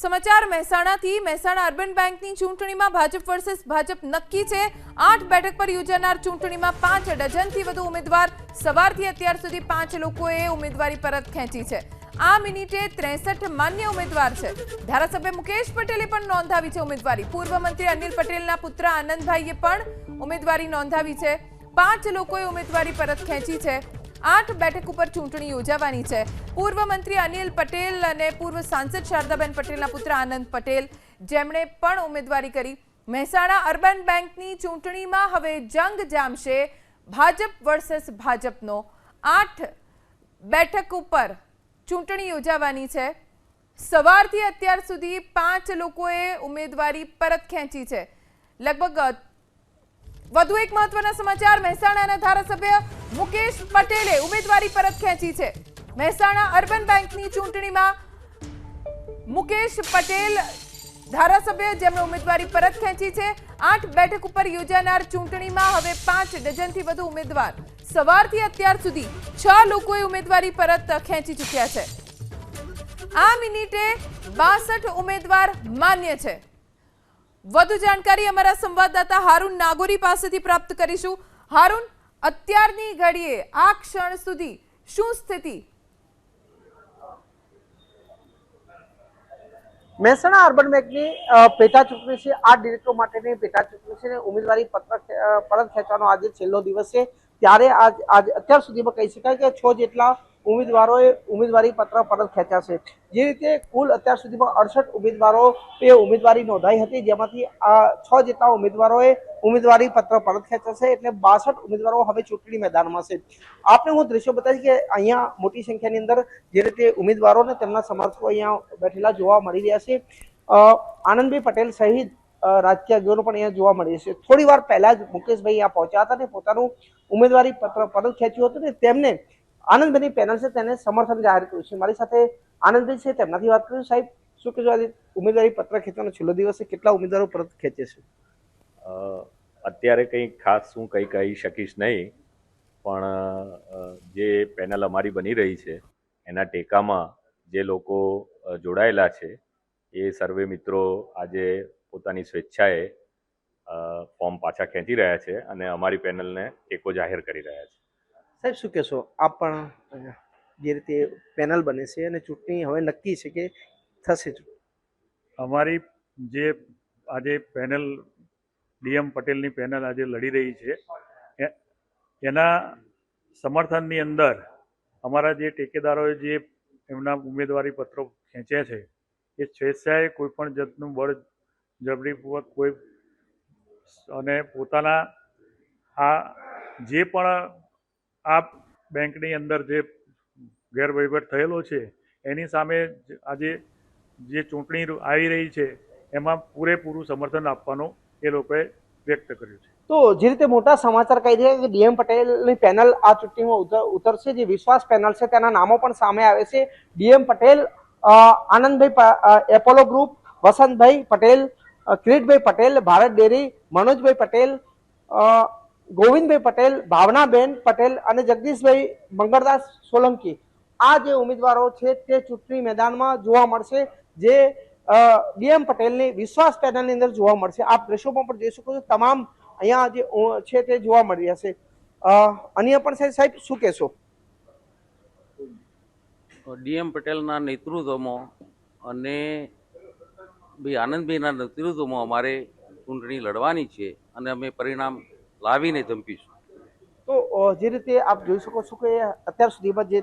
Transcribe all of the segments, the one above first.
સમાચાર, મહેસાણાથી. મહેસાણા અર્બન બેંકની ચૂંટણીમાં ભાજપ વર્સેસ ભાજપ નક્કી છે. આઠ બેઠક પર યોજાનાર ચૂંટણીમાં પાંચ ડઝનથી વધુ ઉમેદવાર. સવારથી અત્યાર સુધી પાંચ લોકોએ ઉમેદવારી પરત ખેંચી છે. આ મિનિટે ત્રેસઠ માન્ય ઉમેદવાર છે. ધારાસભ્ય મુકેશ પટેલે પણ નોંધાવી છે ઉમેદવારી. પૂર્વ મંત્રી અનિલ પટેલના પુત્ર આનંદભાઈએ પણ ઉમેદવારી નોંધાવી છે. પાંચ લોકોએ ઉમેદવારી પરત ખેંચી છે. આઠ બેઠક ઉપર ચૂંટણી યોજાવાની છે. પૂર્વ મંત્રી અનિલ પટેલ અને પૂર્વ સાંસદ શારદાબેન પટેલના પુત્ર આનંદ પટેલ જેમણે પણ ઉમેદવારી કરી. મહેસાણા અર્બન બેંકની ચૂંટણીમાં હવે જંગ જામશે ભાજપ વર્સેસ ભાજપનો. આઠ બેઠક ઉપર ચૂંટણી યોજાવાની છે. સવારથી અત્યાર સુધી પાંચ લોકોએ ઉમેદવારી પરત ખેંચી છે. લગભગ વધુ એક મહત્વના સમાચાર મહેસાણાના ધારાસભ્ય મુકેશ પટેલે ઉમેદવારી પરત ખેંચી છે. મહેસાણા અર્બન બેંકની ચૂંટણીમાં મુકેશ પટેલ ધારાસભ્ય જેમણે ઉમેદવારી પરત ખેંચી છે. આઠ બેઠક ઉપર યોજાનાર ચૂંટણીમાં હવે પાંચ ડઝનથી વધુ ઉમેદવાર. સવારથી અત્યાર સુધી છ લોકોએ ઉમેદવારી પરત ખેંચી ચૂક્યા છે. આ મિનિટે બાસઠ ઉમેદવાર માન્ય છે. વધુ જાણકારી અમારા સંવાદદાતા હારૂન નાગોરી પાસેથી પ્રાપ્ત કરીશું. હારૂન અત્યારની ઘડીએ આ ક્ષણ સુધી શું સ્થિતિ? મહેસાણા અર્બન બેંકની પેટા ચૂંટણી છે. આ ડિરેક્ટર માટેની પેટા ચૂંટણી છે ઉમેદવારી પત્ર પરત ખેંચવાનો આજે છેલ્લો દિવસ છે. ત્યારે આજ આજ, અત્યાર સુધીમાં કહી શકાય કે છ જેટલા ઉમેદવારોએ ઉમેદવારી પત્ર પરત ખેંચ્યા છે. જે રીતે કુલ અત્યાર સુધીમાં અડસઠ ઉમેદવારો એ ઉમેદવારી નોંધાઈ હતી, જેમાંથી આ છ જેટલા ઉમેદવારોએ ઉમેદવારી પત્ર પરત ખેંચ્યા છે, એટલે બાસઠ ઉમેદવારો હવે ચૂંટણી મેદાનમાં છે. આપને હું દ્રશ્યો બતાવીશ કે અહીંયા મોટી સંખ્યાની અંદર જે રીતે ઉમેદવારોને તેમના સમર્થકો અહીંયા બેઠેલા જોવા મળી રહ્યા છે. આનંદભાઈ પટેલ સહિત રાજકીય આગેવાનો પણ અહીંયા જોવા મળી છે. થોડી વાર પહેલા જ મુકેશભાઈ અહીંયા પહોંચ્યા હતા અને પોતાનું ઉમેદવારી પત્ર પરત ખેંચ્યું હતું ને તેમને આનંદભાઈની પેનલ છે, તેને સમર્થન જાહેર કર્યું છે. મારી સાથે આનંદભાઈ છે, તેમનાથી વાત કરું. સાહેબ, શું કહેજો આજે ઉમેદવારી પત્ર ખેંચવાનો છેલ્લો દિવસ કેટલા ઉમેદવારો પરત ખેંચે છે? અત્યારે કંઈ ખાસ હું કંઈ કહી શકીશ નહીં, પણ જે પેનલ અમારી બની રહી છે, એના ટેકામાં જે લોકો જોડાયેલા છે, એ સર્વે મિત્રો આજે પોતાની સ્વેચ્છાએ ફોર્મ પાછા ખેંચી રહ્યા છે અને અમારી પેનલને ટેકો જાહેર કરી રહ્યા છે. સાહેબ, શું કહેશો? આપ પણ જે રીતે પેનલ બને છે અને ચૂંટણી હવે નક્કી છે કે થશે અમારી જે આજે પેનલ, ડીએમ પટેલની પેનલ આજે લડી રહી છે એના સમર્થનની અંદર અમારા જે ટેકેદારોએ જે એમના ઉમેદવારી પત્રો ખેંચ્યા છે, એ સ્વેચ્છાએ કોઈ પણ જાતનું બળ જબરીપૂર્વક કોઈ અને પોતાના આ જે પણ આ બેંકની અંદર જે ગેરવહીવટ થયેલો છે, એની સામે આજે જે ચૂંટણી આવી રહી છે, એમાં પૂરેપૂરું સમર્થન આપવાનું એ લોકોએ વ્યક્ત કર્યું છે. તો જે રીતે મોટા સમાચાર કહી રહ્યા કે ડીએમ પટેલની પેનલ આ ચૂંટણીમાં ઉતર, ઉતરશે, જે વિશ્વાસ પેનલ છે, તેના નામો પણ સામે આવે છે. DM Patel Anandbhai Apollo group, Vasantbhai Patel Kiritbhai Patel, Bharat dairy, મનોજભાઈ પટેલ ગોવિંદભાઈ પટેલ, ભાવનાબેન પટેલ અને જગદીશભાઈ મંગળદાસ સોલંકી આ જે ઉમેદવારો છે તે ચૂંટણી મેદાનમાં જોવા મળશે, જે ડીએમ પટેલની વિશ્વાસ પેનલની અંદર જોવા મળશે. આપ દ્રશ્યોમાં પણ જોઈ શકો છો, તમામ અહીંયા જે છે તે જોવા મળી હશે અન્ય પણ સાહેબ શું કહેશો? ડીએમ પટેલના નેતૃત્વમાં અને ભાઈ આનંદભાઈના નેતૃત્વમાં અમારે ચૂંટણી લડવાની છે અને અમે પરિણામ લાવીને ધમકીશું. તો જે રીતે આપ જોઈ શકો છો કે અત્યાર સુધીમાં જે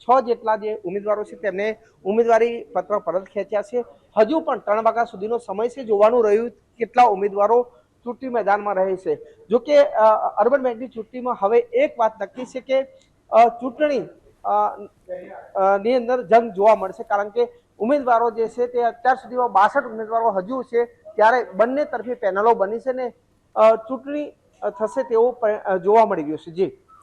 છ જેટલા જે ઉમેદવારો છે તેમને ઉમેદવારી પત્ર પરત ખેંચ્યા છે. હજુ પણ ત્રણ વાગ્યા સુધીનો સમય છે જોવાનું રહ્યું કેટલા ઉમેદવારો ચૂંટણી મેદાનમાં રહે છે. જો કે અર્બન બેંકની ચૂંટણીમાં હવે એક વાત નક્કી છે કે ચૂંટણી ની અંદર જંગ જોવા મળશે કારણ કે ઉમેદવારો જે છે તે અત્યાર સુધીમાં બાસઠ ઉમેદવારો હજુ છે ત્યારે બંને તરફી પેનલો બની છે ને ચૂંટણી થશે તેવું જોવા મળી રહ્યો છે. જી.